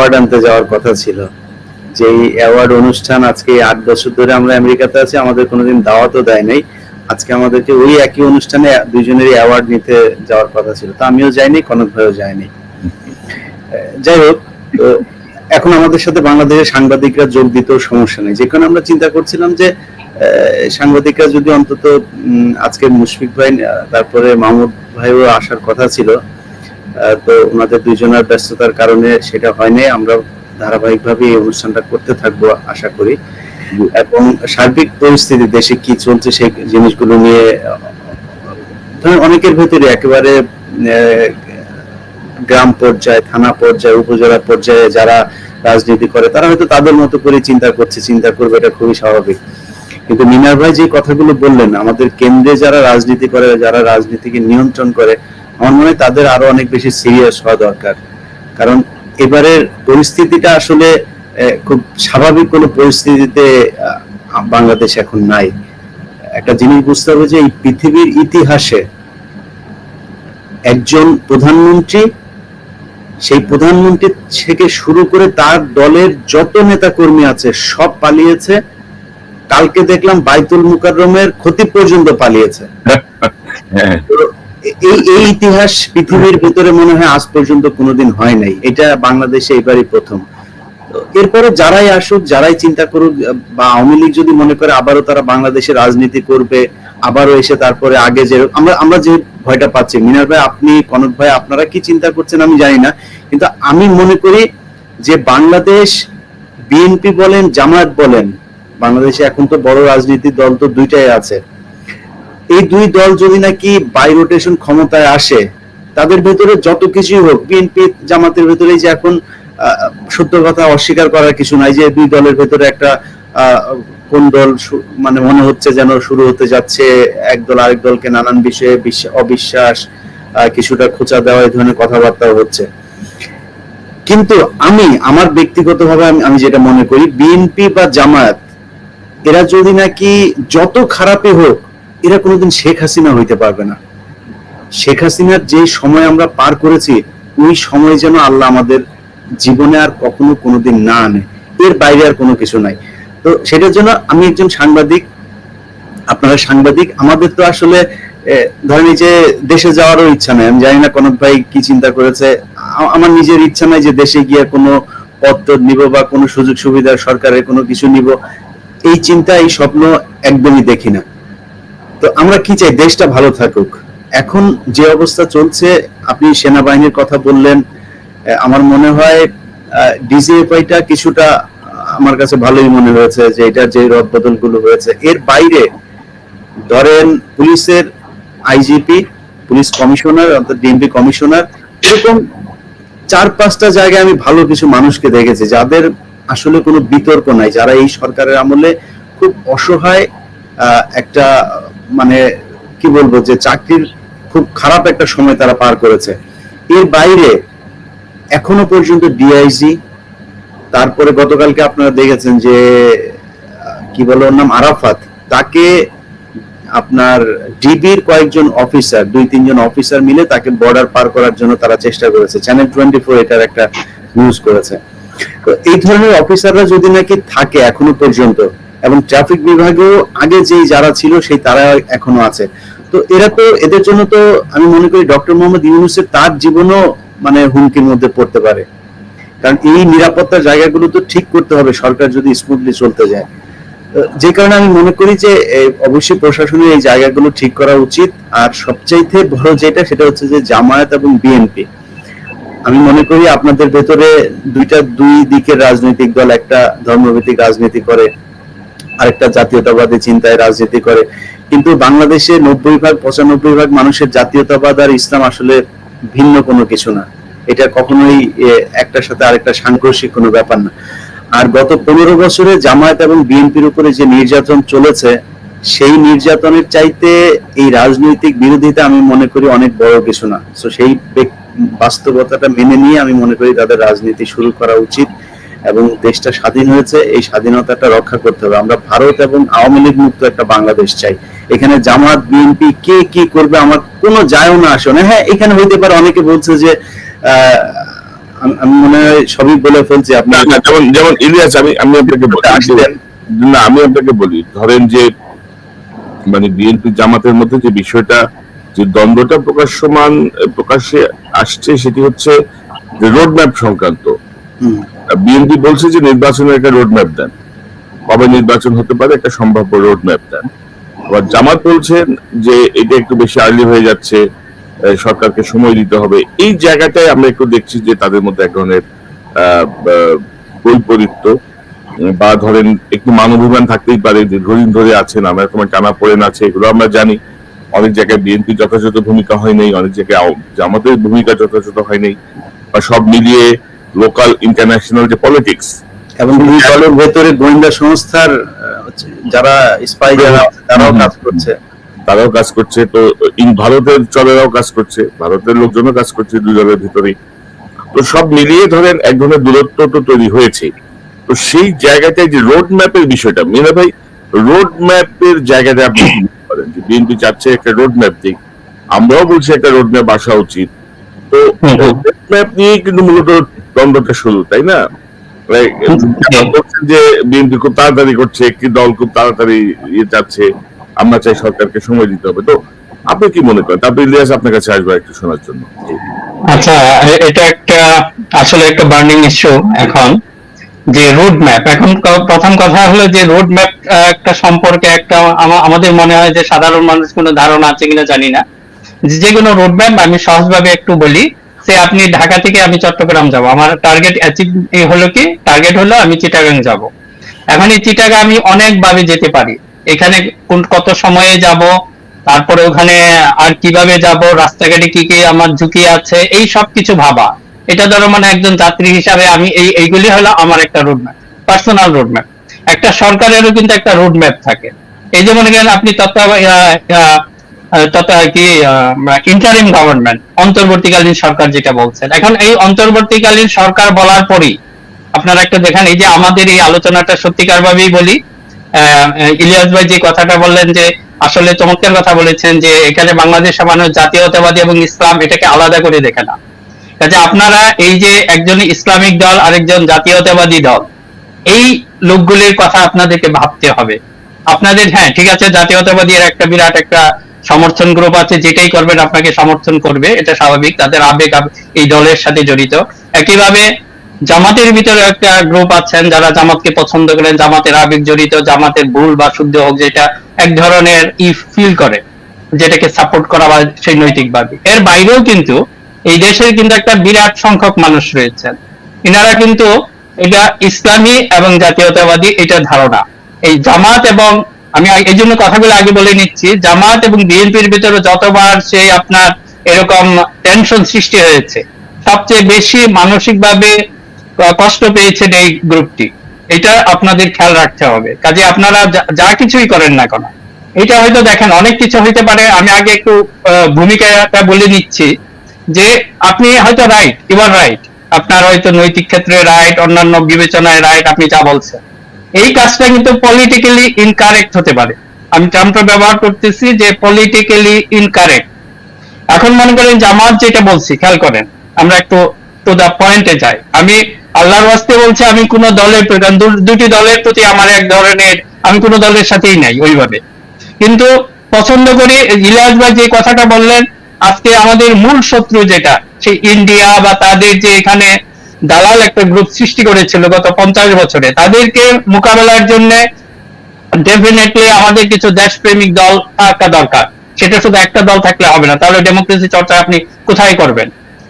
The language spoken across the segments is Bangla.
অ্যাওয়ার্ড আনতে যাওয়ার কথা ছিল। যে অ্যাওয়ার্ড অনুষ্ঠান আজকে আট বছর ধরে আমরা আমেরিকাতে আছি আমাদের কোনোদিন দাওয়াতও দেয় নাই। আজকে আমাদেরকে ওই একই অনুষ্ঠানে দুইজনেরই অ্যাওয়ার্ড নিতে যাওয়ার কথা ছিল। তো আমিও যাইনি কনক ভাইও আহ, যাই হোক এখন আমাদের সাথে বাংলাদেশের সাংবাদিকরা যোগ দিতেও সমস্যা নেই। যেখানে আমরা চিন্তা করছিলাম যে সাংবাদিকরা যদি অন্তত আজকে মুশফিক ভাই তারপরে মাহমুদ ভাইও আসার কথা ছিল তো ওনাদের দুইজনের ব্যস্ততার কারণে সেটা হয়নি। আমরা ধারাবাহিকভাবে এই অনুষ্ঠানটা করতে থাকব আশা করি। এবং সার্বিক পরিস্থিতি, দেশে কি চলছে সেই জিনিসগুলো নিয়ে অনেকের ভেতরে একেবারে গ্রাম পর্যায়ে, থানা পর্যায়ে, উপজেলা পর্যায়ে যারা রাজনীতি করে, তারা হয়তো তাদের মতো করে চিন্তা করছে, চিন্তা করবে, এটা খুবই স্বাভাবিক। কিন্তু মিনার ভাই যে কথাগুলো বললেন, আমাদের কেন্দ্রে যারা রাজনীতি করে, যারা রাজনীতিকে নিয়ন্ত্রণ করে আমার মনে হয় তাদের আরও অনেক বেশি সিরিয়াস হওয়া দরকার। কারণ এবারের পরিস্থিতিটা আসলে খুব স্বাভাবিক কোনো পরিস্থিতিতে বাংলাদেশ এখন নাই। একটা জিনিস বুঝতে হবে যে এই পৃথিবীর ইতিহাসে একজন প্রধানমন্ত্রী সেই প্রধানমন্ত্রী থেকে শুরু করে তার দলের যত নেতা কর্মী আছে সব পালিয়েছে। কালকে দেখলাম বাইতুল মুকাররমের ক্ষতি পর্যন্ত পালিয়েছে। হ্যাঁ। এই এই ইতিহাস পৃথিবীর ভিতরে মনে হয় আজ পর্যন্ত কোনোদিন হয় নাই। এটা বাংলাদেশে এবারই প্রথম। এরপরে যারাই আসুক, যারাই চিন্তা করুক, বা আওয়ামী লীগ যদি মনে করে আবারও তারা বাংলাদেশে রাজনীতি করবে, আবারও এসে তারপরে আগে যে আমরা আমরা যে ভয়টা পাচ্ছি। মিনার ভাই, আপনি, কনক ভাই, আপনারা কি চিন্তা করছেন আমি জানি না। কিন্তু আমি মনে করি যে বাংলাদেশ, বিএনপি বলেন, জামায়াত বলেন, বাংলাদেশে এখন তো বড় রাজনীতির দল তো দুইটাই আছে। এই দুই দল যদি নাকি বাই রোটেশন ক্ষমতায় আসে, তাদের ভেতরে যত কিছুই হোক বিএনপি জামাতের ভেতরে যে এখন সত্য কথা অস্বীকার করার কিছু নাই যে দুই দলের ভেতরে একটা কোন দল মানে মনে হচ্ছে যেন শুরু হতে যাচ্ছে, এক দল আরেক দলকে নানান বিষয়ে বিশ্ব- অবিশ্বাস কিছুটা খোঁচা দেওয়া, এই ধরনের কথাবার্তা হচ্ছে। কিন্তু আমি, আমার ব্যক্তিগতভাবে আমি যেটা মনে করি বিএনপি বা জামায়াত, এরা যদি নাকি যত খারাপই হোক এরা কোনোদিন শেখ হাসিনা হইতে পারবে না। শেখ হাসিনার যে সময় আমরা পার করেছি, ওই সময় যেন আল্লাহ আমাদের জীবনে আর কখনো কোনোদিন না আনে। এর বাইরে আর কোনো কিছু নাই। তো সেটার জন্য আমি একজন সাংবাদিক, আপনারা সাংবাদিক, আমাদের তো আসলে ধরেন যে দেশে যাওয়ারও ইচ্ছা নাই। আমি জানি না কনক ভাই কি চিন্তা করেছে। আমার নিজের ইচ্ছা নাই যে দেশে গিয়ে কোনো পত্র নিব বা কোনো সুযোগ সুবিধা সরকারের কোনো কিছু নিব। এই চিন্তা, এই স্বপ্ন একদমই দেখি না। তো আমরা কি চাই? দেশটা ভালো থাকুক। এখন যে অবস্থা চলছে, আপনি সেনাবাহিনীর কথা বললেন আমার মনে হয় ডিজিএফআইটা কিছুটা, আমার কাছে ভালোই মনে হয়েছে যে এটা যে রদ বদলগুলো হয়েছে। এর বাইরে ধরেন পুলিশের আইজিপি, পুলিশ কমিশনার, অর্থাৎ ডিএমপি কমিশনার, এরকম চার পাঁচটা জায়গায় আমি ভালো কিছু মানুষকে দেখেছি, যাদের আসলে কোনো বিতর্ক নাই, যারা এই সরকারের আমলে খুব অসহায় একটা মানে কি বলব যে চাকরির খুব খারাপ একটা সময় তারা পার করেছে। এর বাইরে এখনও পর্যন্ত ডিআইজি তারপরে গতকালকে আপনারা দেখেছেন যে, কি বলে ওর নাম, আরাফাত, তাকে আপনার ডিবির কয়েকজন অফিসার দুই তিনজন অফিসার মিলে তাকে বর্ডার পার করার জন্য তারা চেষ্টা করেছে। চ্যানেল টোয়েন্টি ফোর এটার একটা নিউজ করেছে। তো এই ধরনের অফিসাররা যদি নাকি থাকে এখনও পর্যন্ত এবং ট্রাফিক বিভাগেও আগে যেই যারা ছিল, সেই তারা এখনও আছে। তো এরা তো এদের জন্য তো আমি মনে করি ডক্টর মোহাম্মদ ইউনুসের তার জীবনও মানে হুমকির মধ্যে পড়তে পারে। কারণ এই নিরাপত্তার জায়গাগুলো তো ঠিক করতে হবে, সরকার যদি স্মুথলি চলতে যায়। যে কারণে আমি মনে করি যে অবশ্যই প্রশাসনের এই জায়গাগুলো ঠিক করা উচিত। আর সবচাইতে বড় যেটা, সেটা হচ্ছে যে জামায়াত এবং বিএনপি। আমি মনে করি আপনাদের ভেতরে দুইটা দুই দিকের রাজনৈতিক দল, একটা ধর্মভিত্তিক রাজনীতি করে আরেকটা জাতীয়তাবাদী চিন্তায় রাজনীতি করে। কিন্তু বাংলাদেশে নব্বই ভাগ, পঁচানব্বই ভাগ মানুষের জাতীয়তাবাদ আর ইসলাম আসলে ভিন্ন কোনো কিছু না। এটা কখনোই একটার সাথে আরেকটা সাংঘর্ষিক কোনো ব্যাপার না। আর গত পনেরো বছরে জামায়াত এবং বিএনপির উপরে যে নির্যাতন চলেছে, সেই নির্যাতনের চাইতে এই রাজনৈতিক বিরোধিতা আমি মনে করি অনেক বড় কিছু না। তো সেই বাস্তবতাটা মেনে নিয়ে আমি মনে করি তাদের রাজনীতি শুরু করা উচিত। এবং দেশটা স্বাধীন হয়েছে এই স্বাধীনতাটা রক্ষা করতে হবে। আমরা ভারত এবং আওয়ামী লীগ মুক্ত একটা বাংলাদেশ চাই। এখানে জামাত বিএনপি কে কি করবে আমার কোনো যায়ও না আসে। না হ্যাঁ এখানে হইতে পারে অনেকে বলছে যে আমি- মনে হয় সবই বলে ফেলছি আপনি। যেমন যেমন ইলিয়াস আমি আমি আপনাকে। না আমি আপনাকে বলি ধরেন যে মানে বিএনপি জামাতের মধ্যে যে বিষয়টা যে দ্বন্দ্বটা প্রকাশ্যমান প্রকাশ্যে আসছে সেটি হচ্ছে যে রোড ম্যাপ সংক্রান্ত বিএনপি বলছে যে নির্বাচনের একটা রোড ম্যাপ দেন। কবে নির্বাচন হতে পারে একটা সম্ভাব্য রোড ম্যাপ দেন। আবার জামাত বলছেন যে এটা একটু বেশি আর্লি হয়ে যাচ্ছে সরকারকে সময় দিতে হবে। এই জায়গাটায় আমরা একটু দেখছি যে তাদের মধ্যে এক ধরনের বৈপরীত্য বা ধরেন একটু মানবিমান থাকতেই পারে, দীর্ঘদিন ধরে আছেন আমরা তোমার টানা পড়েন আছে, এগুলো আমরা জানি। অনেক জায়গায় বিএনপি যথাযথ ভূমিকা হয় নাই, অনেক জায়গায় জামাতের ভূমিকা যথাযথ হয় নাই, বা সব মিলিয়ে লোকাল ইন্টারন্যাশনাল যে পলিটিক্স এবং দুই দলের ভেতরে গোয়েন্দা সংস্থার যারা স্পাই যারা তারাও কাজ করছে। তারাও কাজ করছে। তো ইন ভারতের চলেরাও কাজ করছে ভারতের লোকজনও কাজ করছে দুই দলের ভিতরেই। তো সব মিলিয়ে ধরেন এক ধরনের দূরত্ব তো তৈরি হয়েছে। তো সেই জায়গাটায় যে রোড ম্যাপের বিষয়টা মিনা ভাই রোড ম্যাপের জায়গাটা আপনি করেন? যে বিএনপি চাচ্ছে একটা রোড ম্যাপ দিক আমরাও বলছি একটা রোড ম্যাপ আসা উচিত। তো। রোড ম্যাপ নিয়ে কিন্তু মূলত দ্বন্দ্বটা শুরু তাই না? যে বিএনপি খুব তাড়াতাড়ি করছে একটি দল খুব তাড়াতাড়ি ইয়ে চাচ্ছে আমরা চাই সরকারকে সময় দিতে হবে। তো আপনি কি মনে করেন? তারপর ইলিয়াস আপনার কাছে আসবে একটু শোনার জন্য। আচ্ছা এটা একটা আসলে একটা বার্নিং ইস্যু এখন যে রোড ম্যাপ এখন প্রথম কথা হলো যে রোড ম্যাপ একটা সম্পর্কে একটা আমাদের মনে হয় যে সাধারণ মানুষ কোনো ধারণা আছে কিনা জানি না। যে যে কোনো রোড ম্যাপ আমি সহজভাবে একটু বলি। সে আপনি ঢাকা থেকে আমি চট্টগ্রাম যাব। আমার টার্গেট অ্যাচিভ হলো কি? টার্গেট হলো আমি চিটাগাং যাব। এখন এই চিটাগাং আমি অনেকভাবে যেতে পারি। এখানে কোন কত সময়ে যাব, তারপরে ওখানে আর কীভাবে যাব, রাস্তাঘাটে কি কি আমার ঝুঁকি আছে, এই সব কিছু ভাবা। এটা ধরো মানে একজন যাত্রী হিসাবে আমি এই, এইগুলি হলো আমার একটা road map personal road map একটা সরকারেরও কিন্তু একটা রোড ম্যাপ থাকে। এই যে মনে করেন আপনি তত্ত্ব তথা কি ইন্টারিম গভর্নমেন্ট অন্তর্বর্তীকালীন সরকার যেটা বলছেন। এখন এই অন্তর্বর্তীকালীন সরকার বলার পরই আপনারা একটা দেখেন, এই যে আমাদের এই আলোচনাটা সত্যিকার ভাবেই বলি ইলিয়াস ভাই যে কথাটা বললেন যে, আসলে চমৎকার কথা বলেছেন যে, এখানে বাংলাদেশ মানুষ জাতীয়তাবাদী এবং ইসলাম এটাকে আলাদা করে দেখে না। কাজে আপনারা এই যে একজন ইসলামিক দল, আরেকজন জাতীয়তাবাদী দল, এই লোকগুলির কথা আপনাদেরকে ভাবতে হবে। আপনাদের হ্যাঁ ঠিক আছে, জাতীয়তাবাদী একটা বিরাট একটা সমর্থন গ্রুপ আছে, যেটাই করবেন, আপনাকে সমর্থন করবে, এটা স্বাভাবিক, তাদের আবেগ এই দলের সাথে জড়িত। একইভাবে জামাতের ভিতরে একটা গ্রুপ আছেন, যারা জামাতকে পছন্দ করেন, জামাতের আবেগ জড়িত, জামাতের ভুল বা শুদ্ধ হোক, যেটা এক ধরনের ই ফিল করে, যেটাকে সাপোর্ট করা বা সেই নৈতিকভাবে এর বাইরেও কিন্তু এই দেশের কিন্তু একটা বিরাট সংখ্যক মানুষ রয়েছেন। এনারা কিন্তু এটা ইসলামী এবং জাতীয়তাবাদী এটা ধারণা। এই জামাত এবং আমি এই জন্য কথাগুলো আগে বলে নিচ্ছি। জামাত এবং বিএনপির ভিতরে যতবার সেই আপনার এরকম টেনশন সৃষ্টি হয়েছে, সবচেয়ে বেশি মানসিকভাবে কষ্ট পেয়েছেন এই গ্রুপটি। এটা আপনাদের খেয়াল রাখতে হবে। কাজে আপনারা যা- কিছুই করেন না কেন। এটা হয়তো দেখেন, অনেক কিছু হইতে পারে। আমি আগে একটু ভূমিকাটা বলে নিচ্ছি যে আপনি হয়তো রাইট ইউর রাইট আপনার হয়তো নৈতিক ক্ষেত্রে রাইট অন্যান্য বিবেচনায় রাইট আপনি যা বলছেন। এই কাজটা কিন্তু পলিটিক্যালি ইনকারেক্ট হতে পারে। আমি টার্মটা ব্যবহার করতেছি যে পলিটিক্যালি ইনকারেক্ট এখন মনে করেন জামাত যেটা বলছি, খেয়াল করেন, আমরা একটু টু দা পয়েন্টে যাই। আমি আল্লাহর ওয়াস্তে বলছি, আমি কোন দলের প্রতি দু- দুটি দলের প্রতি আমার এক ধরনের, আমি কোন দলের সাথেই নাই ওইভাবে। কিন্তু পছন্দ করি, ইলিয়াস ভাই যে কথাটা বললেন, আজকে আমাদের মূল শত্রু যেটা, সেই ইন্ডিয়া বা তাদের যে এখানে দালাল একটা গ্রুপ সৃষ্টি করেছিল গত পঞ্চাশ বছরে। তাদেরকে মোকাবেলার জন্য ডেফিনেটলি আমাদের কিছু দেশপ্রেমিক দল থাকা দরকার। সেটা শুধু একটা দল থাকলে হবে না, তাহলে ডেমোক্রেসি চর্চা আপনি কোথায় করবেন?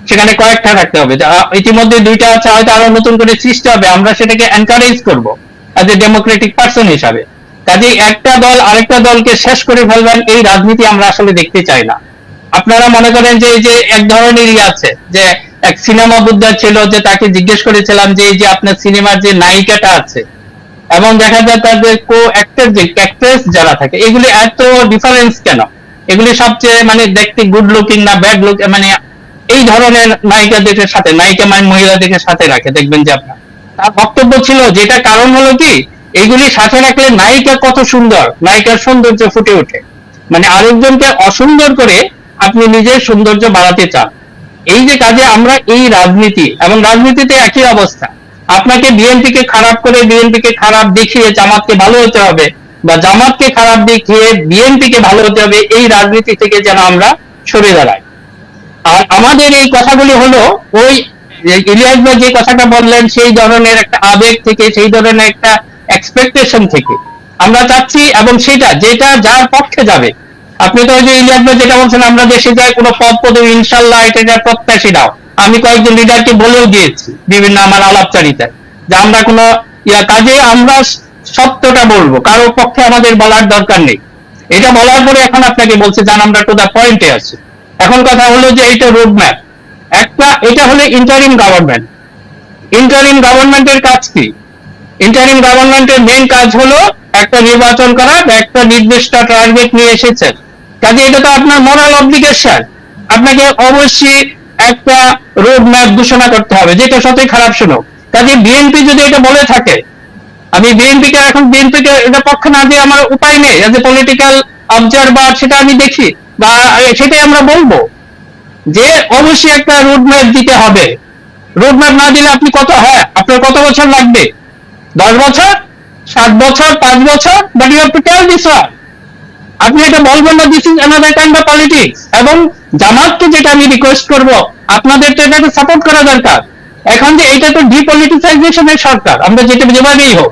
সেখানে কয়েকটা থাকতে হবে। ইতিমধ্যে দুইটা আছে, হয়তো আরও নতুন করে সৃষ্টি হবে, আমরা সেটাকে এনকারেজ করব অ্যাজ এ ডেমোক্রেটিক পার্সন হিসাবে। কাজেই একটা দল আরেকটা দলকে শেষ করে ফেলবেন, এই রাজনীতি আমরা আসলে দেখতে চাই না। আপনারা মনে করেন যে এই যে এক ধরনেরই আছে, যে এক সিনেমা বুদ্ধা ছিল যে তাকে জিজ্ঞেস করেছিলাম যে এই যে আপনার সিনেমার যে নায়িকাটা আছে, এবং দেখা যায় তাদের কো অ্যাক্টর যে অ্যাক্ট্রেস যারা থাকে, এগুলি এত ডিফারেন্স কেন? এগুলি সবচেয়ে মানে দেখতে গুড লুকিং না ব্যাড লুক মানে এই ধরনের নায়িকাদের সাথে, নায়িকা মানে মহিলাদের সাথে রাখে, দেখবেন যে আপনার। তার বক্তব্য ছিল, যেটা কারণ হলো কি, এগুলি সাথে রাখলে নায়িকা কত সুন্দর, নায়িকার সৌন্দর্য ফুটে ওঠে। মানে আরেকজনকে অসুন্দর করে আপনি নিজের সৌন্দর্য বাড়াতে চান। এই যে কাজে আমরা এই রাজনীতি, এবং রাজনীতিতে একই অবস্থা। আপনাকে বিএনপি কে খারাপ করে বিএনপি কে খারাপ দেখিয়ে জামাতকে ভালো হতে হবে, বা জামাতকে খারাপ দেখিয়ে বিএনপি কে ভালো হতে হবে, এই রাজনীতি থেকে যেন আমরা সরে দাঁড়াই। আর আমাদের এই কথাগুলি হলো ওই ইলিয়াস যে কথাটা বললেন, সেই ধরনের একটা আবেগ থেকে, সেই ধরনের একটা এক্সপেকটেশন থেকে। আমরা চাচ্ছি এবং সেটা, যেটা যার পক্ষে যাবে আপনি তো ওই যে ইলিয়াস ভাই যেটা বলছেন, আমরা দেশে যাই, কোনো পদ পদে ইনশাল্লাহ এটা এটা প্রত্যাশী নাও। আমি কয়েকজন লিডারকে বলেও দিয়েছি, বিভিন্ন আমার আলাপচারিতায়, যে আমরা কোনো ইয়া কাজে আমরা সত্যটা বলব কারোর পক্ষে আমাদের বলার দরকার নেই। এটা বলার পরে এখন আপনাকে বলছে, জান, আমরা টু দা পয়েন্টে আছি? এখন কথা হলো যে এইটা রোড ম্যাপ একটা, এটা হলো ইন্টারিম গভর্নমেন্ট ইন্টারিম গভর্নমেন্টের কাজ কি? ইন্টারিম গভর্নমেন্টের মেন কাজ হলো একটা নির্বাচন করা, একটা নির্দিষ্ট টার্গেট নিয়ে এসেছেন। কাজে এটা তো আপনার মোরাল অব্লিগেশন আপনাকে অবশ্যই একটা রোড ম্যাপ ঘোষণা করতে হবে, যেটা সাথে খারাপ শোনো। কাজে বিএনপি যদি এটা বলে থাকে, আমি বিএনপি কে এখন বিএনপি কে এটা পক্ষ না দিয়ে আমার উপায় নেই এজ এ পলিটিক্যাল অবজারভার সেটা আমি দেখি, বা সেটাই আমরা বলব। যে অবশ্যই একটা রোড ম্যাপ দিতে হবে। রোড ম্যাপ না দিলে আপনি কত হ্যাঁ আপনার কত বছর লাগবে? দশ বছর? সাত বছর? পাঁচ বছর? But you have to tell this one আপনি এটা বলবেন না this is another kind of politics এবং জামাতকে যেটা আমি রিকোয়েস্ট করব, আপনাদের তো এটাকে সাপোর্ট করা দরকার। এখন যে এটা তো ডিপলিটিসাইজেশনের সরকার, আমরা যেটা যেভাবেই হোক,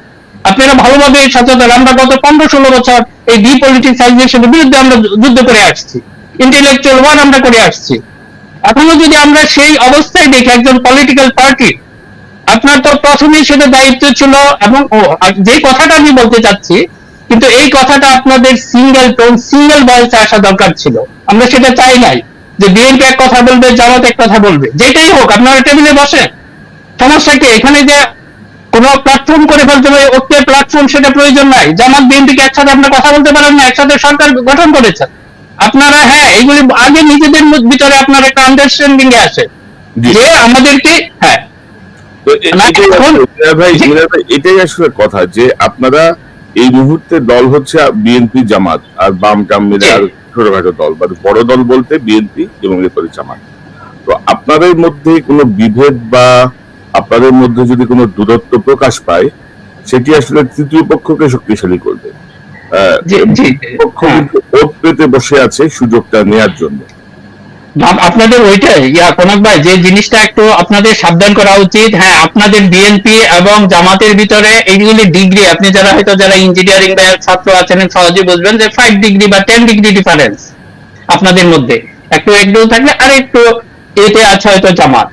আপনারা ভালোভাবে সচেতন। আমরা গত পনেরো ষোলো বছর এই ডিপলিটিসাইজেশনের বিরুদ্ধে আমরা যুদ্ধ করে আসছি। ইন্টেলেকচুয়াল ওয়ার আমরা করে আসছি। এখনও যদি আমরা সেই অবস্থায় দেখি একজন পলিটিক্যাল পার্টি আপনার তো প্রথমেই সেটা দায়িত্ব ছিল এবং যে কথাটা আমি বলতে চাচ্ছি কিন্তু এই কথাটা আপনাদের সিঙ্গেল টোন সিঙ্গেল ভয়েসে আসা দরকার ছিল। আমরা সেটা চাই নাই যে বিএনপি এক কথা বলবে জামাত এক কথা বলবে। যেটাই হোক আপনারা টেবিলে বসেন। সমস্যা কি? এখানে যে কোন প্ল্যাটফর্ম করে ফেলতে হবে ঐক্যের প্ল্যাটফর্ম সেটা প্রয়োজন নাই। জামাত বিএনপিকে একসাথে আপনার কথা বলতে পারেন না একসাথে সরকার গঠন করেছেন আপনারা হ্যাঁ এইগুলি আগে নিজেদের ভিতরে আপনার একটা আন্ডারস্ট্যান্ডিং এ আসে। যে আমাদেরকে হ্যাঁ। ভাই ভাই, এটাই আসলে কথা যে আপনারা এই মুহূর্তে দল হচ্ছে বিএনপি জামাত আর বাম টাম মিলে আর ছোটখাটো দল বা বড় দল বলতে বিএনপি এবং এরপরে জামাত। তো আপনাদের মধ্যে কোনো বিভেদ বা আপনাদের মধ্যে যদি কোনো দূরত্ব প্রকাশ পায় সেটি আসলে তৃতীয় পক্ষকে শক্তিশালী করবে। পক্ষ হ্যাঁ। পেতে বসে আছে সুযোগটা নেয়ার জন্য। আপনাদের ওইটাই। ইয়া, কনক ভাই, যে জিনিসটা একটু আপনাদের সাবধান করা উচিত। হ্যাঁ আপনাদের বিএনপি এবং জামাতের ভিতরে এইগুলি ডিগ্রি আপনি যারা হয়তো যারা ইঞ্জিনিয়ারিং বা ছাত্র আছেন সহজে বুঝবেন যে ফাইভ ডিগ্রি বা টেন ডিগ্রি ডিফারেন্স আপনাদের মধ্যে। একটু একটু থাকলে আর একটু এতে আছে হয়তো জামাত।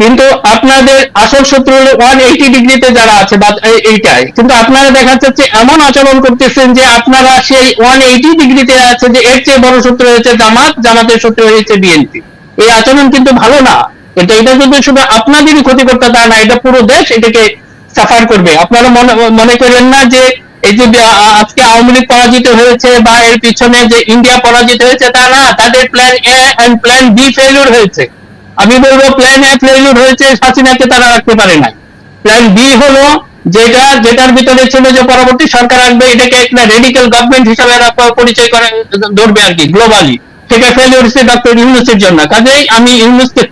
কিন্তু আপনাদের আসল শত্রু ওয়ান এইটি ডিগ্রিতে যারা আছে, বা এইটাই। কিন্তু আপনারা দেখা যাচ্ছে এমন আচরণ করতেছেন যে আপনারা সেই ওয়ান এইটি ডিগ্রিতে আছে যে এর চেয়ে বড় শত্রু হয়েছে জামাত, জামাতের শত্রু হয়েছে বিএনপি এই আচরণ কিন্তু ভালো না। কিন্তু এটা যদি শুধু আপনাদেরই ক্ষতি করতে তা না, এটা পুরো দেশ এটাকে সাফার করবে। আপনারা মনে করেন না যে এই যে আজকে আওয়ামী লীগ পরাজিত হয়েছে বা এর পিছনে যে ইন্ডিয়া পরাজিত হয়েছে তা না, তাদের plan A and plan B failure হয়েছে। আমি বলব প্ল্যান এ ফেলিউর হয়েছে হাসিনাকে তারা রাখতে পারে না প্ল্যান বি হলো যেটা, যেটার ভিতরে ছিল যে পরবর্তী সরকার আসবে, এটাকে একটা রেডিক্যাল গভর্নমেন্ট হিসাবে পরিচয় করে, ধরবে আর কি গ্লোবালি সেটা ফেলিউর হচ্ছে ডক্টর ইউনুসের জন্য। কাজেই আমি ইউনুসকে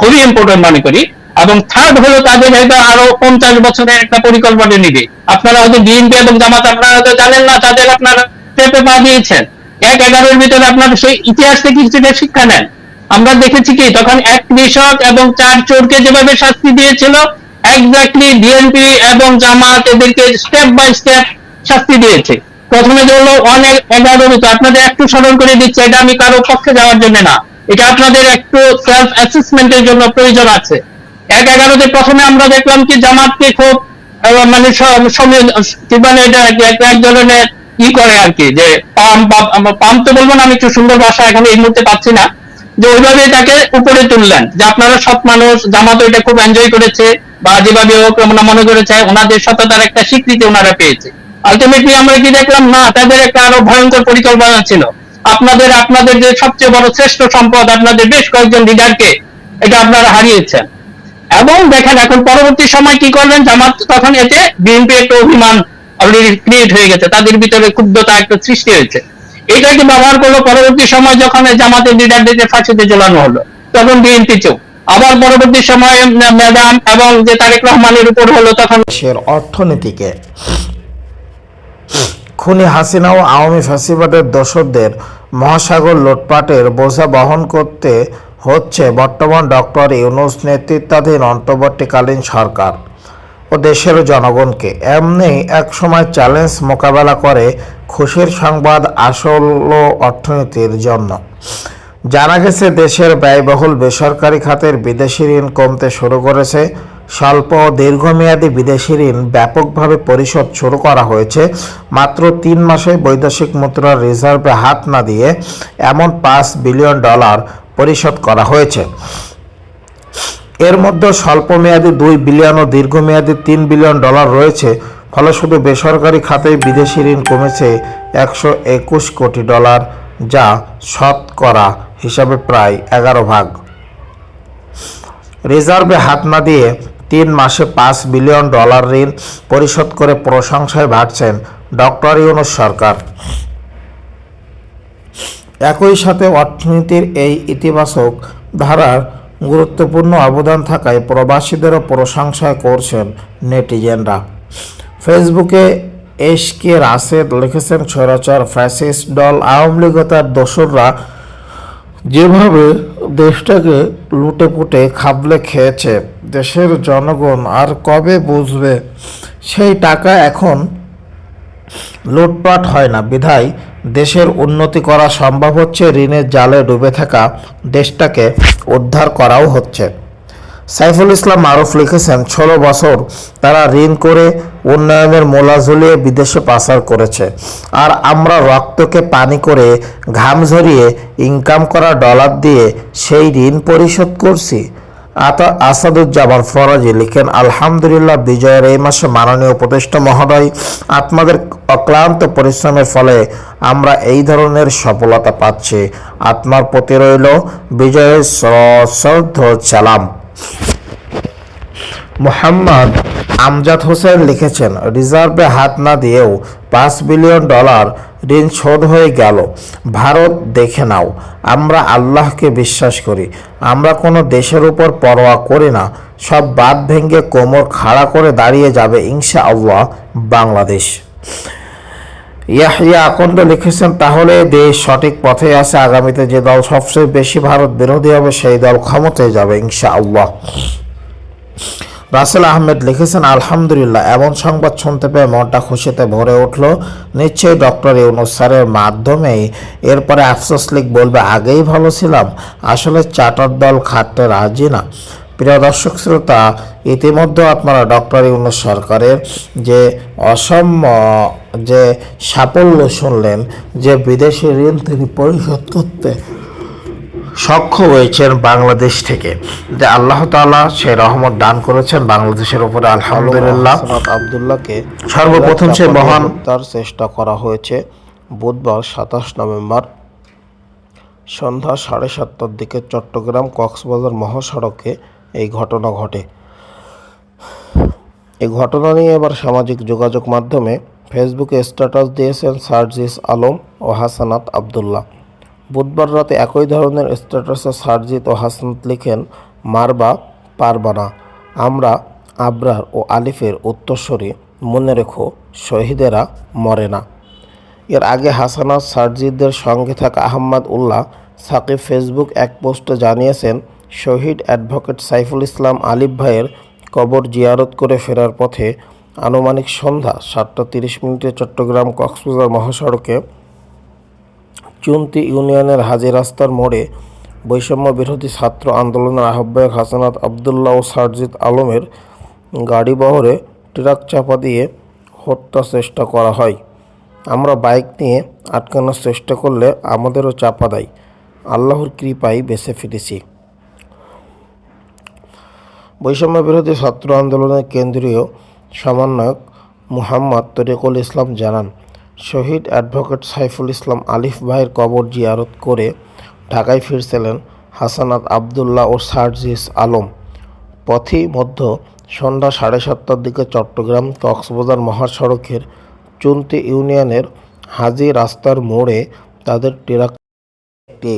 খুবই ইম্পর্টেন্ট মনে করি। এবং থার্ড হলো তাদের হয়তো আরও পঞ্চাশ বছরের একটা পরিকল্পনা নিবে। আপনারা হয়তো বিএনপি এবং জামাত, আপনারা হয়তো জানেন না, তাদের আপনারা পেপে পা দিয়েছেন। এক এগারোর ভিতরে আপনারা সেই ইতিহাস থেকে কিছুটা শিক্ষা নেন। আমরা দেখেছি কি, তখন এক কৃষক এবং চার চোরকে যেভাবে শাস্তি দিয়েছিল এক্স্যাক্টলি বিএনপি এবং জামাত এদেরকে স্টেপ বাই স্টেপ শাস্তি দিয়েছে। প্রথমে ধরলো অনেক এগারো মতো আপনাদের একটু স্মরণ করে দিচ্ছে, এটা আমি কারও পক্ষে যাওয়ার জন্য না। এটা আপনাদের একটু সেলফ অ্যাসেসমেন্টের জন্য প্রয়োজন আছে। এক এগারোতে প্রথমে আমরা দেখলাম কি, জামাতকে খুব মানে কি বলে এটা, এক ধরনের ই করে আর কি, যে পাম্প পাম্প তো বলব না, আমি একটু সুন্দর ভাষা এখন এই মুহূর্তে পাচ্ছি না। যে ওইভাবে তাকে উপরে তুললেন, যে আপনারা সৎ মানুষ জামাত এটা খুব এনজয় করেছে, বা যেভাবে হোক ওনারা মনে করেছে ওনাদের সততার একটা স্বীকৃতি ওনারা পেয়েছে। আলটিমেটলি আমরা কি দেখলাম? না, তাদের একটা আরও ভয়ঙ্কর পরিকল্পনা ছিল। আপনাদের আপনাদের যে সবচেয়ে বড় শ্রেষ্ঠ সম্পদ, আপনাদের বেশ কয়েকজন লিডারকে এটা আপনারা হারিয়েছেন। এবং দেখেন, এখন পরবর্তী সময় কি করলেন? জামাত তখন এতে বিএনপি একটা অভিমান অলরেডি ক্রিয়েট হয়ে গেছে। তাদের ভিতরে ক্ষুব্ধতা একটা সৃষ্টি হয়েছে। এটাকে ব্যবহার করল। পরবর্তী সময় যখন জামাতের লিডারদেরকে ফাঁসিতে ঝোলানো হলো, তখন বিএনপি চুপ। আবার পরবর্তী সময়ে ম্যাডাম এবং যে তারেক রহমানের উপর হলো, তখন অর্থনীতিকে খুনি হাসিনা ও আওয়ামী ফ্যাসিবাদের দোসরদের মহাসাগর লুটপাটের বোঝা বহন করতে হচ্ছে বর্তমান ডক্টর ইউনুস নেতৃত্বাধীন অন্তর্বর্তীকালীন সরকার। ও দেশের জনগণকে। এমনি এক সময় চ্যালেঞ্জ মোকাবেলা করে খুশির সংবাদ আসল অর্থনীতির জন্য। জানা গেছে, দেশের ব্যয়বহুল বেসরকারি খাতের বিদেশি ঋণ কমতে শুরু করেছে। স্বল্প ও দীর্ঘমেয়াদী বিদেশি ঋণ ব্যাপকভাবে পরিশোধ শুরু করা হয়েছে। মাত্র তিন মাসে বৈদেশিক মুদ্রার রিজার্ভে হাত না দিয়ে এমন পাঁচ বিলিয়ন ডলার পরিশোধ করা হয়েছে। এর মধ্যে স্বল্পমেয়াদী দুই বিলিয়ন ও দীর্ঘমেয়াদী তিন বিলিয়ন ডলার রয়েছে। ফলে শুধু বেসরকারি খাতে বিদেশি ঋণ কমেছে একশো একুশ কোটি ডলার, যা শতকরা হিসাবে প্রায় এগারো ভাগ। রিজার্ভে হাত না দিয়ে তিন মাসে পাঁচ বিলিয়ন ডলার ঋণ পরিশোধ করে প্রশংসায় ভাগছেন ডক্টর ইউনুস সরকার। একই সাথে অর্থনীতির এই ইতিবাচক ধারার গুরুত্বপূর্ণ অবদান থাকায় প্রবাসীদেরও প্রশংসা করছেন নেটিজেনরা। ফেসবুকে এস কে রাশেদ লিখেছেন, স্বৈরাচার, ফ্যাসিস্ট দল, আওয়ামী লীগ তার দোসররা যেভাবে দেশটাকে লুটে পুটে খাবলে খেয়েছে, দেশের জনগণ আর কবে বুঝবে? সেই টাকা এখন লুটপাট হয় না। বিধায় দেশের উন্নতি করা সম্ভব হচ্ছে ঋণের জালে ডুবে থাকা দেশটাকে উদ্ধার করাও হচ্ছে। সাইফুল ইসলাম মারুফ লিখেছেন, ষোলো বছর তারা ঋণ করে উন্নয়নের মোলা ঝুলিয়ে বিদেশে পাচার করেছে। আর আমরা রক্তকে পানি করে ঘাম ঝরিয়ে ইনকাম করা ডলার দিয়ে সেই ঋণ পরিশোধ করছি। আতা আসাদুজ্জামান ফরাজি লিখেন, আলহামদুলিল্লাহ, বিজয়ের এই মাসে মাননীয় উপদেষ্টা মহোদয়, আপনাদের অক্লান্ত পরিশ্রমের ফলে আমরা এই ধরনের সফলতা পাচ্ছি। আত্মার প্রতি রইল বিজয়ের সশ্রদ্ধ সালাম। মোহাম্মদ আমজাদ হোসেন লিখেছেন, রিজার্ভে হাত না দিয়েও পাঁচ বিলিয়ন ডলার ঋণ শোধ হয়ে গেল। ভারত দেখে নাও, আমরা আল্লাহকে বিশ্বাস করি। আমরা কোনো দেশের উপর পরোয়া করি না। সব বাদ ভেঙে কোমর খাড়া করে দাঁড়িয়ে যাবে ইনশা আল্লাহ বাংলাদেশ। ইয়াহিয়া আকন্দ লিখেছেন, তাহলে দেশ সঠিক পথে আছে। আগামীতে যে দল সবচেয়ে বেশি ভারত বিরোধী হবে, সেই দল ক্ষমতায় যাবে ইনশা আল্লাহ রাসেল আহমেদ লিখেছেন, আলহামদুলিল্লাহ, এমন সংবাদ শুনতে পেয়ে মনটা খুশিতে ভরে উঠল। নিশ্চয়ই ডক্টর ইউনুস স্যারের মাধ্যমেই। এরপরে আফসোস লিগ বলবে, আগেই ভালো ছিলাম। আসলে চার্টার দল খাটতে রাজি না। প্রিয় দর্শক শ্রোতা, ইতিমধ্যে আপনারা ডক্টর ইউনুস সরকারের যে অসাম্য যে সাফল্য শুনলেন, যে বিদেশি ঋণ তিনি পরিশোধ করতে সক্ষম হয়েছেন বাংলাদেশ থেকে। যে আল্লাহ তাআলা সে রহমত দান করেছেন বাংলাদেশের উপরে আলহামদুলিল্লাহ। আবদুল্লাহকে। সর্বপ্রথম সে মহান তার চেষ্টা করা হয়েছে বুধবার সাতাশ নভেম্বর সন্ধ্যা সাড়ে সাতটার দিকে চট্টগ্রাম কক্সবাজার মহাসড়কে এই ঘটনা ঘটে। এই ঘটনা নিয়ে এবার সামাজিক যোগাযোগ মাধ্যমে ফেসবুকে স্ট্যাটাস দিয়েছেন সার্জিস আলম ও হাসানাত আবদুল্লাহ। বুধবার রাতে একই ধরনের স্ট্যাটাসে সার্জিত ও হাসানাত লিখেন, মারবা পারবানা আমরা, আবরার ও আলিফের উত্তরস্বরী মনে রেখো, শহীদেরা মরে না। এর আগে হাসানাত সার্জিদের সঙ্গে থাকা আহম্মদ উল্লাহ সাকিব ফেসবুক এক পোস্টে জানিয়েছেন, শহীদ অ্যাডভোকেট সাইফুল ইসলাম আলিফ ভাইয়ের কবর জিয়ারত করে ফেরার পথে আনুমানিক সন্ধ্যা সাতটা তিরিশ মিনিটে চট্টগ্রাম কক্সবাজার মহাসড়কে চুন্তি ইউনিয়নের হাজি রাস্তার মোড়ে বৈষম্য বিরোধী ছাত্র আন্দোলনের আহ্বায়ক হাসানাত আবদুল্লাহ ও সারজিৎ আলমের গাড়ি বহরে ট্রাক চাপা দিয়ে হত্যা চেষ্টা করা হয়। আমরা বাইক নিয়ে আটকানোর চেষ্টা করলে আমাদেরও চাপা দেয়। আল্লাহর কৃপায় বেঁচে ফিরেছি। বৈষম্য বিরোধী ছাত্র আন্দোলনের কেন্দ্রীয় সমন্বয়ক মুহাম্মদ তরিকুল ইসলাম জানান শহীদ অ্যাডভোকেট সাইফুল ইসলাম আলিফ ভাইয়ের কবর জিয়ারত করে ঢাকায় ফিরছিলেন হাসানাত আবদুল্লাহ ও সার্জিস আলম। পথই মধ্য সন্ধ্যা সাড়ে সাতটার দিকে চট্টগ্রাম কক্সবাজার মহাসড়কের চুনতি ইউনিয়নের হাজি রাস্তার মোড়ে তাদের ট্রাক একটি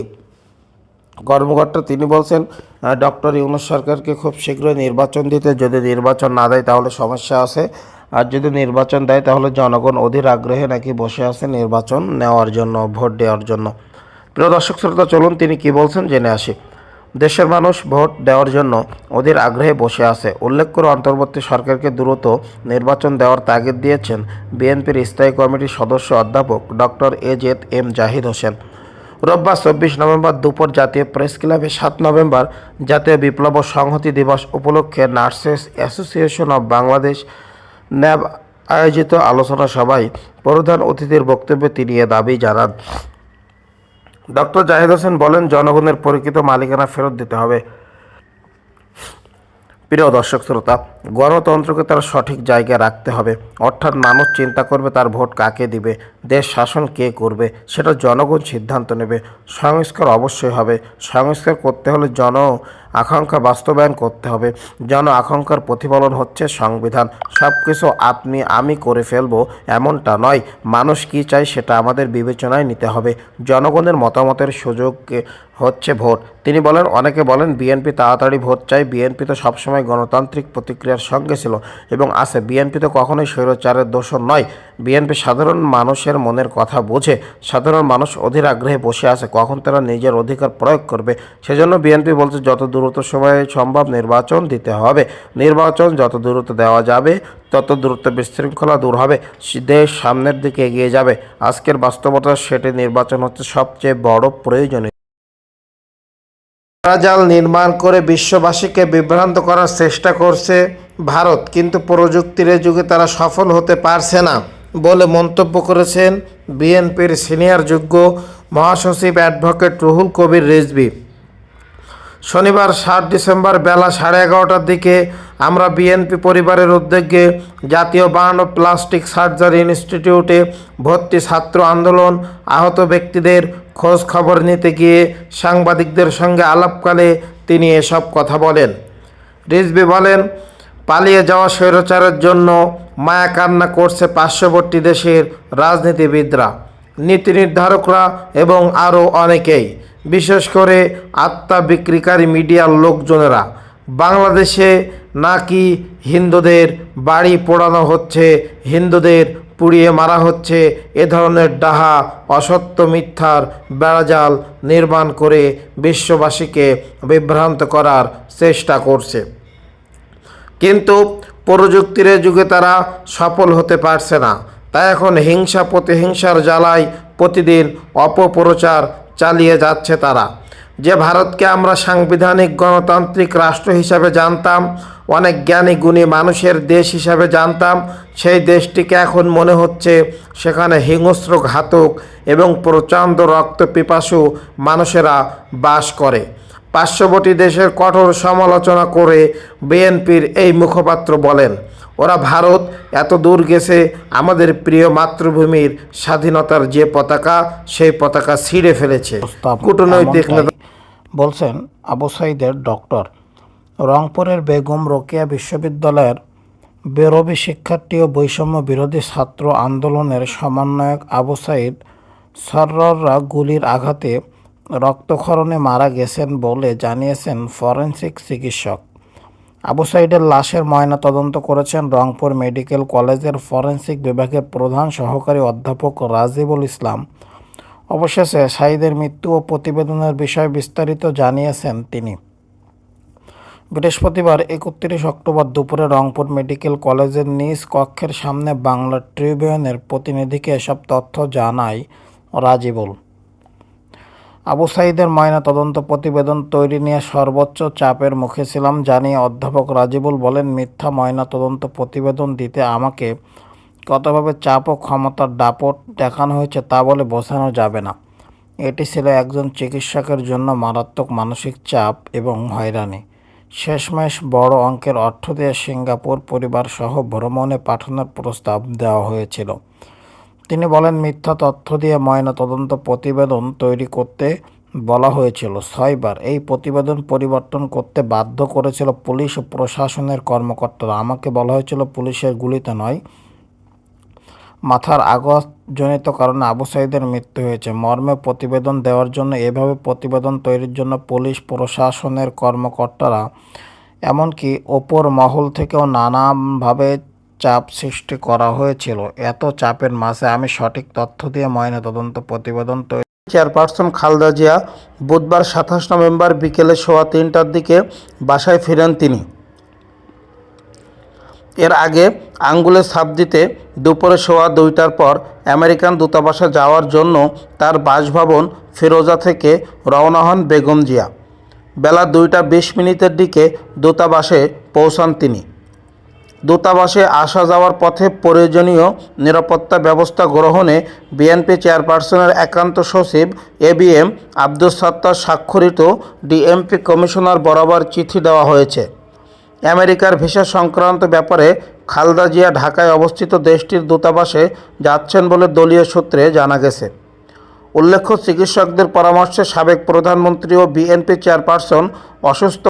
কর্মকর্তা, তিনি বলছেন ডক্টর ইউনুস সরকারকে খুব শীঘ্রই নির্বাচন দিতে যদি নির্বাচন না দেয় তাহলে সমস্যা আছে। আর যদি নির্বাচন দেয়, তাহলে জনগণ অধীর আগ্রহে নাকি বসে আছে নির্বাচন নেওয়ার জন্য, ভোট দেওয়ার জন্য? প্রিয় দর্শক শ্রোতা, চলুন তিনি কি বলছেন জেনে আসি। দেশের মানুষ ভোট দেওয়ার জন্য অধীর আগ্রহে বসে আছে। উল্লেখ করে অন্তর্বর্তী সরকারকে দ্রুত নির্বাচন দেওয়ার তাগিদ দিয়েছেন বিএনপির স্থায়ী কমিটির সদস্য অধ্যাপক doctor A Z M Zahid Hossain. রোববার চব্বিশ নভেম্বর দুপুর জাতীয় প্রেস ক্লাবে সাত নভেম্বর জাতীয় বিপ্লব সংহতি দিবস উপলক্ষে nurses association of Bangladesh NAB আয়োজিত আলোচনা সভায় প্রধান অতিথির বক্তব্যে তিনি এ দাবি জানান। ডক্টর জাহিদ হোসেন বলেন, জনগণের পরিচিত মালিকানা ফেরত দিতে হবে। প্রিয় দর্শক শ্রোতা, গণতন্ত্রকে তার সঠিক জায়গায় রাখতে হবে। অর্থাৎ মানুষ চিন্তা করবে তার ভোট কাকে দিবে, দেশ শাসন কে করবে, সেটা জনগণ সিদ্ধান্ত নেবে। সংস্কার অবশ্যই হবে। সংস্কার করতে হলে জন আকাঙ্ক্ষা বাস্তবায়ন করতে হবে। যেন আকাঙ্ক্ষার প্রতিফলন হচ্ছে সংবিধান। সব কিছু আপনি, আমি করে ফেলব এমনটা নয়। মানুষ কি চায় সেটা আমাদের বিবেচনায় নিতে হবে। জনগণের মতামতের সুযোগ হচ্ছে ভোট। তিনি বলেন, অনেকে বলেন, বিএনপি তাড়াতাড়ি ভোট চাই বিএনপি তো সবসময় গণতান্ত্রিক প্রতিক্রিয়ার সঙ্গে ছিল এবং আছে। বিএনপি তো কখনোই স্বৈরাচারের দোষর নয়। বিএনপি সাধারণ মানুষের মনের কথা বোঝে সাধারণ মানুষ অধীর আগ্রহে বসে আছে, কখন তারা নিজের অধিকার প্রয়োগ করবে? সেজন্য বিএনপি বলছে, যত দ্রুত সময়ে সম্ভব নির্বাচন দিতে হবে। নির্বাচন যত দ্রুত দেওয়া যাবে, তত দ্রুত বিশৃঙ্খলা দূর হবে। দেশ সামনের দিকে এগিয়ে যাবে। আজকের বাস্তবতা, সেটি নির্বাচন হচ্ছে সবচেয়ে বড় প্রয়োজনীয়। জাল নির্মাণ করে বিশ্ববাসীকে বিভ্রান্ত করার চেষ্টা করছে ভারত, কিন্তু প্রযুক্তির যুগে তারা সফল হতে পারছে না। বলে মন্তব্য করেছেন বিএনপির সিনিয়র যোগ্য মহাসচিব অ্যাডভোকেট রুহুল কবির রিজভি। শনিবার সাত ডিসেম্বর বেলা সাড়ে এগারোটার দিকে আমরা বিএনপি পরিবারের উদ্যোগে জাতীয় বার্ন ও প্লাস্টিক সার্জারি ইনস্টিটিউটে ভর্তি ছাত্র আন্দোলন আহত ব্যক্তিদের খোঁজ খবর নিতে গিয়ে সাংবাদিকদের সঙ্গে আলাপকালে তিনি এসব কথা বলেন। রিজবি বলেন পালিয়ে যাওয়া স্বৈরাচারের জন্য মায়া কান্না করছে পার্শ্ববর্তী দেশের রাজনীতিবিদরা, নীতি নির্ধারকরা এবং আরও অনেকেই। বিশেষ করে আত্মা বিক্রিকারী মিডিয়ার লোকজনেরা, বাংলাদেশে নাকি হিন্দুদের বাড়ি পোড়ানো হচ্ছে, হিন্দুদের পুড়িয়ে মারা হচ্ছে, এ ধরনের ডাহা, অসত্য মিথ্যার বেড়াজাল নির্মাণ করে বিশ্ববাসীকে বিভ্রান্ত করার চেষ্টা করছে। কিন্তু প্রযুক্তির যুগে তারা সফল হতে পারছে না। তাই এখন হিংসা প্রতিহিংসার জ্বালায় প্রতিদিন অপপ্রচার চালিয়ে যাচ্ছে তারা। যে ভারতকে আমরা সাংবিধানিক গণতান্ত্রিক রাষ্ট্র হিসাবে জানতাম, অনেক জ্ঞানী গুণী মানুষের দেশ হিসাবে জানতাম, সেই দেশটিকে এখন মনে হচ্ছে সেখানে হিংস্র ঘাতক এবং প্রচণ্ড রক্ত পিপাসু মানুষেরা বাস করে। পার্শ্ববর্তী দেশের কঠোর সমালোচনা করে বিএনপির এই মুখপাত্র বলেন ওরা ভারত এত দূর গেছে আমাদের প্রিয় মাতৃভূমির স্বাধীনতার যে পতাকা সেই পতাকা ছিঁড়ে ফেলেছে। কূটনৈতিক নেতা বলছেন আবু সাইদের ডক্টর। রংপুরের বেগম রোকেয়া বিশ্ববিদ্যালয়ের বেরবি শিক্ষার্থী ও বৈষম্য বিরোধী ছাত্র আন্দোলনের সমন্বয়ক আবু সাইদ সর্রররা গুলির আঘাতে রক্তক্ষরণে মারা গেছেন বলে জানিয়েছেন ফরেনসিক চিকিৎসক। আবু সাইদের লাশের ময়না তদন্ত করেছেন রংপুর মেডিকেল কলেজের ফরেনসিক বিভাগের প্রধান সহকারী অধ্যাপক রাজিবুল ইসলাম। অবশেষে সাইদের মৃত্যু ও প্রতিবেদনের বিষয়ে বিস্তারিত জানিয়েছেন তিনি। বৃহস্পতিবার একত্রিশ অক্টোবর দুপুরে রংপুর মেডিকেল কলেজের নিজ কক্ষের সামনে বাংলা ট্রিবিউনের প্রতিনিধিকে এসব তথ্য জানায় রাজিবুল। আবু সাইদের ময়না তদন্ত প্রতিবেদন তৈরি নিয়ে সর্বোচ্চ চাপের মুখে ছিলাম, জানিয়ে অধ্যাপক রাজিবুল বলেন, মিথ্যা ময়না তদন্ত প্রতিবেদন দিতে আমাকে কতভাবে চাপ ও ক্ষমতার দাপট দেখানো হয়েছে তা বলে বোঝানো যাবে না। এটি ছিল একজন চিকিৎসকের জন্য মারাত্মক মানসিক চাপ এবং হয়রানি। শেষমেশ বড় অঙ্কের অর্থ দিয়ে সিঙ্গাপুর পরিবার সহ ভ্রমণে পাঠানোর প্রস্তাব দেওয়া হয়েছিল। তিনি বলেন, মিথ্যা তথ্য দিয়ে ময়না তদন্ত প্রতিবেদন তৈরি করতে বলা হয়েছিল। ছয়বার এই প্রতিবেদন পরিবর্তন করতে বাধ্য করেছিল পুলিশ ও প্রশাসনের কর্মকর্তারা। আমাকে বলা হয়েছিল, পুলিশের গুলিতে নয়, মাথার আঘাতজনিত কারণে আবু সাইদের মৃত্যু হয়েছে। মর্মে প্রতিবেদন দেওয়ার জন্য, এভাবে প্রতিবেদন তৈরির জন্য পুলিশ, প্রশাসনের কর্মকর্তারা, এমনকি ওপর মহল থেকেও নানাভাবে চাপ সৃষ্টি করা হয়েছিল। এত চাপের মাঝে আমি সঠিক তথ্য দিয়ে ময়নাতদন্ত প্রতিবেদন তৈরি চেয়ারপারসন খালদা জিয়া বুধবার সাতাশ নভেম্বর বিকেলে সোয়া তিনটার দিকে বাসায় ফিরেন তিনি। এর আগে আঙ্গুলে ছাপ দিতে দুপুরে সোয়া দুইটার পর আমেরিকান দূতাবাসে যাওয়ার জন্য তার বাসভবন ফিরোজা থেকে রওনা হন বেগম জিয়া। বেলা দুইটা বিশ মিনিটের দিকে দূতাবাসে পৌঁছান তিনি। দূতাবাসে আসা যাওয়ার পথে প্রয়োজনীয় নিরাপত্তা ব্যবস্থা গ্রহণে বিএনপি চেয়ারপারসনের একান্ত সচিব A B M Abdul Sattar স্বাক্ষরিত ডিএমপি কমিশনার বরাবর চিঠি দেওয়া হয়েছে। আমেরিকার ভিসা সংক্রান্ত ব্যাপারে খালদা জিয়া ঢাকায় অবস্থিত দেশটির দূতাবাসে যাচ্ছেন বলে দলীয় সূত্রে জানা গেছে। উল্লেখ্য, চিকিৎসকদের পরামর্শে সাবেক প্রধানমন্ত্রী ও বিএনপি চেয়ারপারসন অসুস্থ